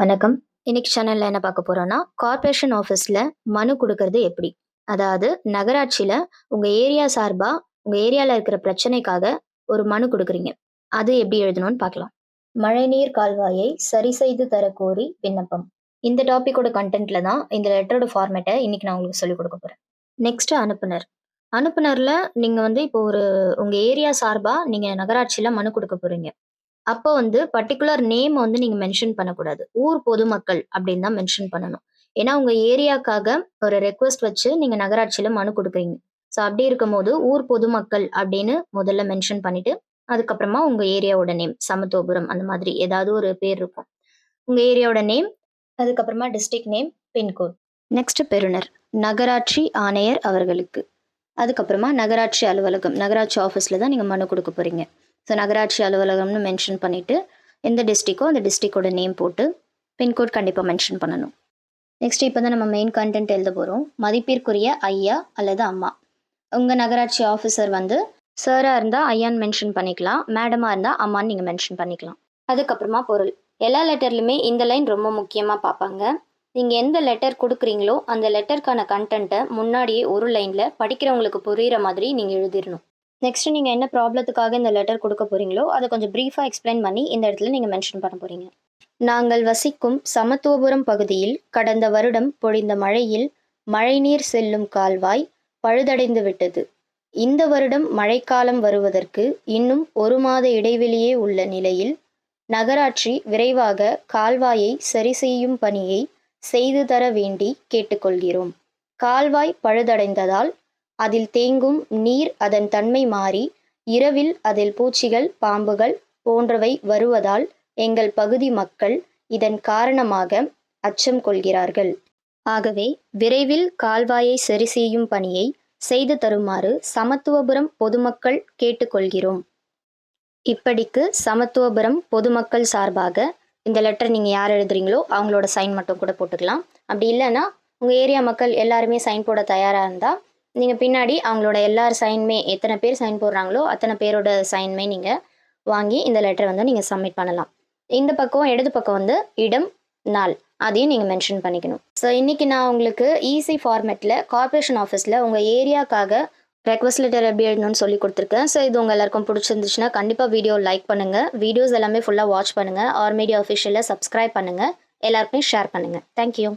வணக்கம். இன்னைக்கு சேனல்ல என்ன பார்க்க போகிறோன்னா கார்ப்பரேஷன் ஆஃபீஸ்ல மனு கொடுக்கறது எப்படி? அதாவது நகராட்சியில் உங்க ஏரியா சார்பா உங்க ஏரியால இருக்கிற பிரச்சனைக்காக ஒரு மனு கொடுக்குறீங்க. அது எப்படி எழுதணும்னு பார்க்கலாம். மழைநீர் கால்வாயை சரி செய்து தர கோரி விண்ணப்பம். இந்த டாப்பிக்கோட கண்டென்ட்ல தான் இந்த லெட்டரோட ஃபார்மேட்டை இன்னைக்கு நான் உங்களுக்கு சொல்லிக் கொடுக்க போறேன். நெக்ஸ்ட் அனுப்புனர். அனுப்புனர்ல நீங்க வந்து இப்போ ஒரு உங்க ஏரியா சார்பா நீங்க நகராட்சியில மனு கொடுக்க போறீங்க. அப்போ வந்து பர்டிகுலர் நேம் வந்து நீங்கள் மென்ஷன் பண்ணக்கூடாது. ஊர் பொதுமக்கள் அப்படின்னு தான் மென்ஷன் பண்ணணும். ஏன்னா உங்கள் ஏரியாக்காக ஒரு ரெக்வஸ்ட் வச்சு நீங்கள் நகராட்சியில் மனு கொடுக்குறீங்க. ஸோ அப்படி இருக்கும்போது ஊர் பொதுமக்கள் அப்படின்னு முதல்ல மென்ஷன் பண்ணிட்டு அதுக்கப்புறமா உங்கள் ஏரியாவோட நேம் சமத்துவபுரம் அந்த மாதிரி ஏதாவது ஒரு பேர் இருக்கும். உங்கள் ஏரியாவோட நேம் அதுக்கப்புறமா டிஸ்ட்ரிக்ட் நேம் பின்கோட் நெக்ஸ்ட் பெறுநர் நகராட்சி ஆணையர் அவர்களுக்கு. அதுக்கப்புறமா நகராட்சி அலுவலகம் நகராட்சி ஆஃபீஸில் தான் நீங்கள் மனு கொடுக்க போகிறீங்க ஸோ நகராட்சி அலுவலகம்னு மென்ஷன் பண்ணிவிட்டு எந்த டிஸ்ட்ரிக்கோ அந்த டிஸ்ட்ரிக்கோட நேம் போட்டு பின்கோட் கண்டிப்பாக மென்ஷன் பண்ணணும். நெக்ஸ்ட் இப்போ தான் நம்ம மெயின் கண்டென்ட் எழுத போகிறோம் மதிப்பிற்குரிய ஐயா அல்லது அம்மா. உங்கள் நகராட்சி ஆஃபீஸர் வந்து சாராக இருந்தால் ஐயான்னு மென்ஷன் பண்ணிக்கலாம். மேடமாக இருந்தால் அம்மான்னு நீங்கள் மென்ஷன் பண்ணிக்கலாம். அதுக்கப்புறமா பொருள். எல்லா லெட்டர்லையுமே இந்த லைன் ரொம்ப முக்கியமாக பார்ப்பாங்க. நீங்கள் எந்த லெட்டர் கொடுக்குறீங்களோ அந்த லெட்டருக்கான கண்டென்ட்டை முன்னாடியே ஒரு லைனில் படிக்கிறவங்களுக்கு புரிகிற மாதிரி நீங்கள் எழுதிடணும் நெக்ஸ்ட் நீங்கள் என்ன ப்ராப்ளத்துக்காக இந்த லெட்டர் கொடுக்க போகிறீங்களோ அதை கொஞ்சம் ப்ரீஃபாக எக்ஸ்பிளைன் பண்ணி இந்த இடத்துல நீங்கள் மென்ஷன் பண்ண போகிறீங்க நாங்கள் வசிக்கும் சமத்துவபுரம் பகுதியில் கடந்த வருடம் பொழிந்த மழையில் மழைநீர் செல்லும் கால்வாய் பழுதடைந்து விட்டது. இந்த வருடம் மழைக்காலம் வருவதற்கு இன்னும் ஒரு மாத இடைவெளியே உள்ள நிலையில் நகராட்சி விரைவாக கால்வாயை சரி செய்யும் பணியை செய்து தர வேண்டி கேட்டுக்கொள்கிறோம். கால்வாய் பழுதடைந்ததால் அதில் தேங்கும் நீர் அதன் தன்மை மாறி இரவில் அதில் பூச்சிகள் பாம்புகள் போன்றவை வருவதால் எங்கள் பகுதி மக்கள் இதன் காரணமாக அச்சம் கொள்கிறார்கள். ஆகவே விரைவில் கால்வாயை சரி செய்யும் பணியை செய்து தருமாறு சமத்துவபுரம் பொதுமக்கள் கேட்டுக்கொள்கிறோம். இப்படிக்கு சமத்துவபுரம் பொதுமக்கள் சார்பாக இந்த லெட்டர் நீங்கள் யார் எழுதுறீங்களோ அவங்களோட சைன் மட்டும் கூட போட்டுக்கலாம். அப்படி இல்லைன்னா உங்கள் ஏரியா மக்கள் எல்லாருமே சைன் போட தயாராக இருந்தால் நீங்கள் பின்னாடி அவங்களோட எல்லார் சைனுமே எத்தனை பேர் சைன் போடுறாங்களோ அத்தனை பேரோட சைனுமே நீங்கள் வாங்கி இந்த லெட்டரை வந்து நீங்கள் சப்மிட் பண்ணலாம். இந்த பக்கம் இடது பக்கம் வந்து இடம் நாள் அதையும் நீங்கள் மென்ஷன் பண்ணிக்கணும். ஸோ இன்றைக்கி நான் உங்களுக்கு ஈஸி ஃபார்மேட்டில் கார்பரேஷன் ஆஃபீஸில் உங்கள் ஏரியாக்காக ரெக்வஸ்ட் லெட்டர் எப்படி எழுதணும்னு சொல்லி கொடுத்துருக்கேன். ஸோ இது உங்கள் எல்லாருக்கும் பிடிச்சிருந்துச்சுன்னா கண்டிப்பாக வீடியோ லைக் பண்ணுங்கள் வீடியோஸ் எல்லாமே ஃபுல்லாக வாட்ச் பண்ணுங்கள் ஆர் மீடியா அஃபிஷியலில் சப்ஸ்கிரைப் பண்ணுங்கள் எல்லாருக்குமே ஷேர் பண்ணுங்கள் தேங்க்யூ